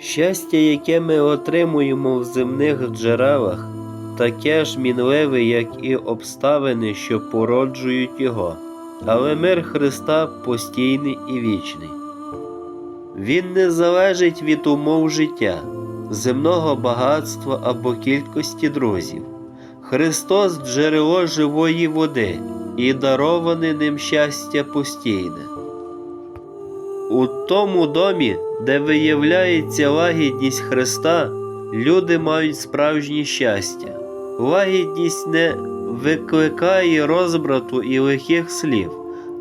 Щастя, яке ми отримуємо в земних джерелах, таке ж мінливе, як і обставини, що породжують його, але мир Христа постійний і вічний. Він не залежить від умов життя, земного багатства або кількості друзів. Христос джерело живої води і дароване ним щастя постійне. У тому домі, де виявляється лагідність Христа, люди мають справжнє щастя. Лагідність не викликає розбрату і лихих слів,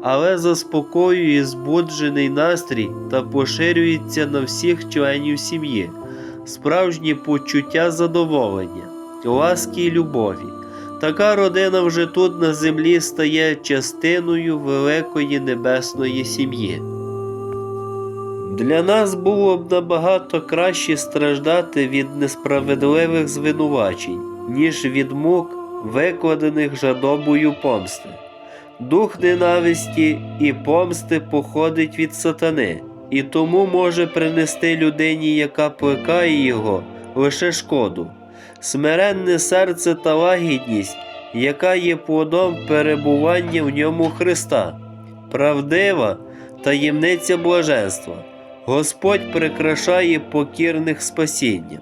але заспокоює збуджений настрій та поширюється на всіх членів сім'ї, справжнє почуття задоволення, ласки й любові. Така родина вже тут на землі стає частиною великої небесної сім'ї. Для нас було б набагато краще страждати від несправедливих звинувачень, ніж від мук, викладених жадобою помсти. Дух ненависті і помсти походить від сатани, і тому може принести людині, яка плекає його, лише шкоду. Смиренне серце та лагідність, яка є плодом перебування в ньому Христа, правдива таємниця блаженства. Господь прикрашає покірних спасінням.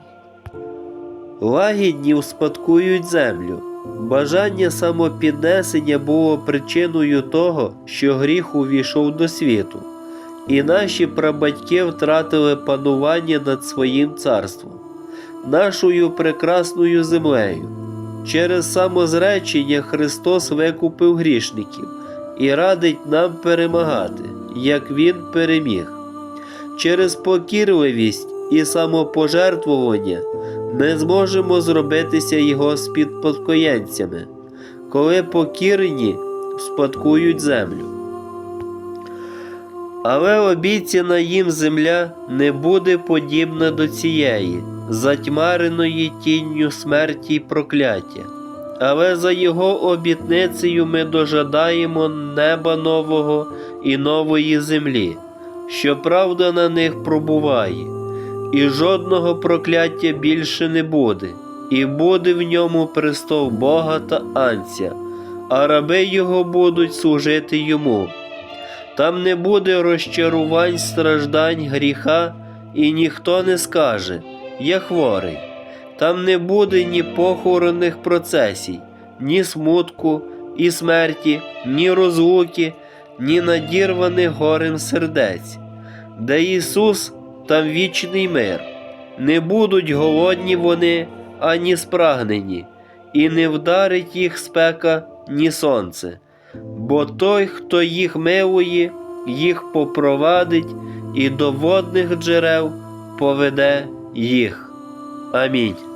Лагідні успадкують землю. Бажання самопіднесення було причиною того, що гріх увійшов до світу, і наші прабатьки втратили панування над своїм царством, нашою прекрасною землею. Через самозречення Христос викупив грішників і радить нам перемагати, як Він переміг. Через покірливість і самопожертвування ми зможемо зробитися його співпадкоєнцями, коли покірні спадкують землю. Але обіцяна їм земля не буде подібна до цієї, затьмареної тінню смерті й прокляття. Але за його обітницею ми дожадаємо неба нового і нової землі, що правда на них пробуває, і жодного прокляття більше не буде, і буде в ньому престол Бога та Анця, а раби його будуть служити йому. Там не буде розчарувань, страждань, гріха, і ніхто не скаже Я хворий. Там не буде ні похоронних процесій, ні смутку, і смерті, ні розлуки, ні надірваних горем сердець. Де Ісус, там вічний мир. Не будуть голодні вони, ані спрагнені, і не вдарить їх спека, ні сонце. Бо той, хто їх милує, їх попровадить і до водних джерел поведе їх. Амінь.